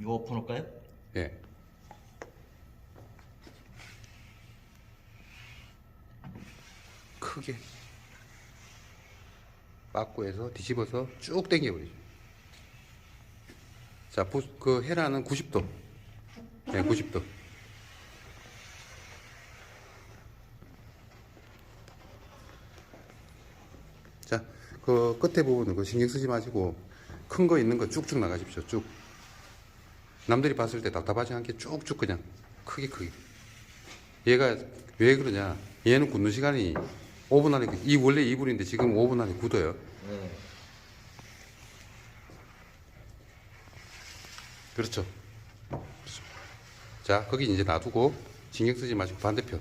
이거 엎어놓을까요? 예. 크게 빠꾸에서 뒤집어서 쭉 당겨버리죠. 자, 부, 그 헤라는 90도. 네, 90도. 자, 그 끝에 부분은 그 신경 쓰지 마시고 큰 거 있는 거 쭉쭉 나가십시오. 쭉. 남들이 봤을 때 답답하지 않게 쭉쭉 그냥 크게 크게. 얘가 왜 그러냐? 얘는 굳는 시간이 5분 안에 이 원래 2분인데 지금 5분 안에 굳어요. 네. 그렇죠. 그렇죠. 자, 거기 이제 놔두고 신경 쓰지 마시고 반대편.